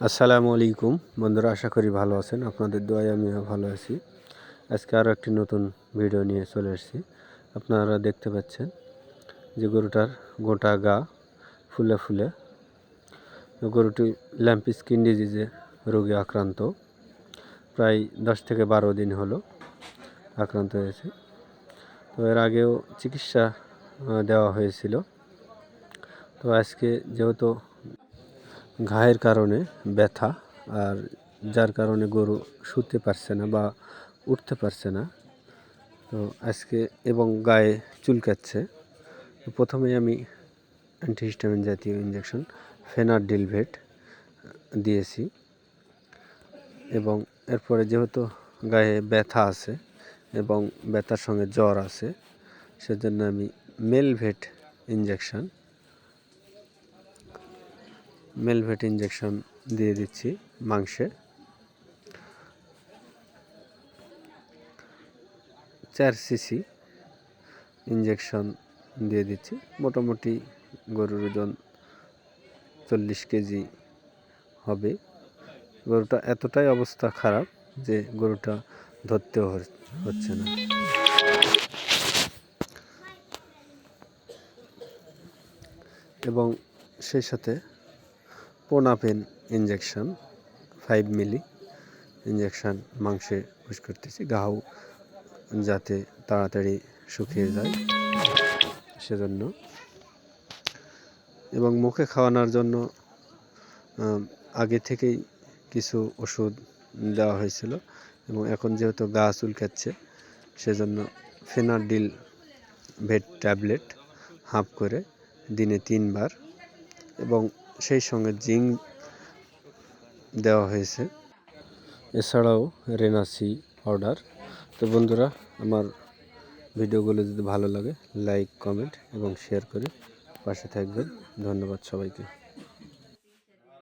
আসসালামু আলাইকুম। বন্ধুরা, আশা করি ভালো আছেন। আপনাদের দোয়ায় আমিও ভালো আছি। আজকে আরও একটি নতুন ভিডিও নিয়ে চলে এসেছি আপনারা দেখতে পাচ্ছেন যে গরুটার গোটা গা ফুলে ফুলে। গরুটি ল্যাম্প স্কিন ডিজিজে রোগে আক্রান্ত। প্রায় দশ থেকে বারো দিন হলো আক্রান্ত হয়েছে। তো এর আগেও চিকিৎসা দেওয়া হয়েছিল। তো আজকে যেহেতু ঘায়ের কারণে ব্যথা আর যার কারণে গরু শুতে পারছে না বা উঠতে পারছে না। তো আজকে এবং গায়ে চুলকাচ্ছে তো প্রথমে আমি অ্যান্টিহিস্টামিন জাতীয় ইঞ্জেকশন ফেনার ডিলভেট দিয়েছি। এবং এরপরে যেহেতু গায়ে ব্যথা আছে এবং ব্যথার সঙ্গে জ্বর আছে, সেজন্য আমি মেলভেট ইঞ্জেকশন মেলভেট ইঞ্জেকশন দিয়ে দিচ্ছি মাংসে। চার সিসি ইঞ্জেকশন দিয়ে দিচ্ছি। মোটামুটি গরুর ওজন চল্লিশ কেজি হবে। গরুটা এতটাই অবস্থা খারাপ যে গরুটা ধরতেও হচ্ছে না। এবং সেই সাথে পোনাপেন ইঞ্জেকশন ফাইভ মিলি ইঞ্জেকশন মাংসে পুশ করতেছি। ঘাও যাতে তাড়াতাড়ি শুকিয়ে যায় সেজন্য। এবং মুখে খাওয়ানোর জন্য আগে থেকেই কিছু ওষুধ দেওয়া হয়েছিল। এবং এখন যেহেতু গা চুলকাচ্ছে, সেজন্য ফেনাডিল ভেট ট্যাবলেট হাফ করে দিনে তিনবার। এবং সেই সঙ্গে জিঙ্ক দেওয়া হয়েছে। এছাড়াও রেনাসি অর্ডার তো বন্ধুরা, আমার ভিডিওগুলো যদি ভালো লাগে, লাইক, কমেন্ট এবং শেয়ার করে পাশে থাকবেন। ধন্যবাদ সবাইকে।